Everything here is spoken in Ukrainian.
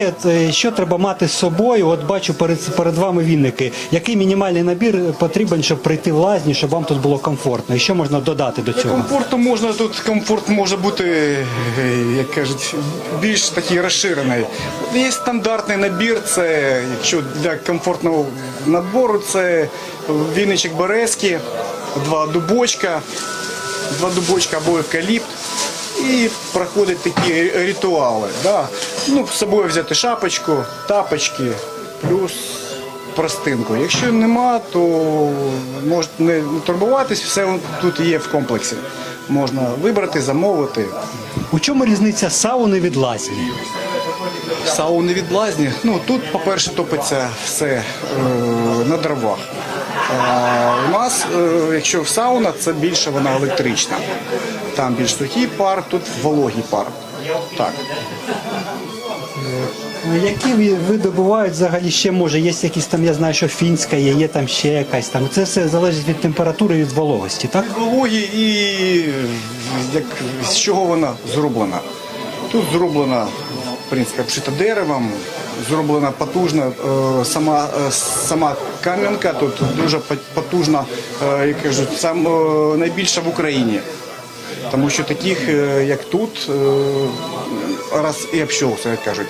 Е, Що треба мати з собою? От бачу перед перед вами вінники. Який мінімальний набір потрібен, щоб прийти в лазню, щоб вам тут було комфортно? І що можна додати до цього? Комфорту можна тут комфорт може бути, е, як кажуть, більш такий розширений. Є стандартний набір. Це якщо для комфортного набору, це віничок березки, два дубочка, два дубочка або евкаліпт. І проходять такі ритуали. Да? Ну, з собою взяти шапочку, тапочки, плюс простинку. Якщо нема, то можете не турбуватись, все тут є в комплексі. Можна вибрати, замовити. У чому різниця сауни від лазні? Сауни від лазні. Ну тут, по-перше, топиться все е, на дровах. А у нас, е, якщо в сауна, це більше вона електрична. Там більш сухий пар, тут вологий пар. Так. Які ві- види взагалі ще може? Є якісь там, я знаю, що фінська є, є там ще якась там. Це все залежить від температури і від вологості, так? Вологі і як, з чого вона зроблена. Тут зроблена, в принципі, обшита деревом, зроблена потужна е, сама, е, сама кам'янка, тут дуже потужна, е, як кажуть, сам, е, найбільша в Україні. Тому що таких, е, як тут, е, раз і общовся, як кажуть.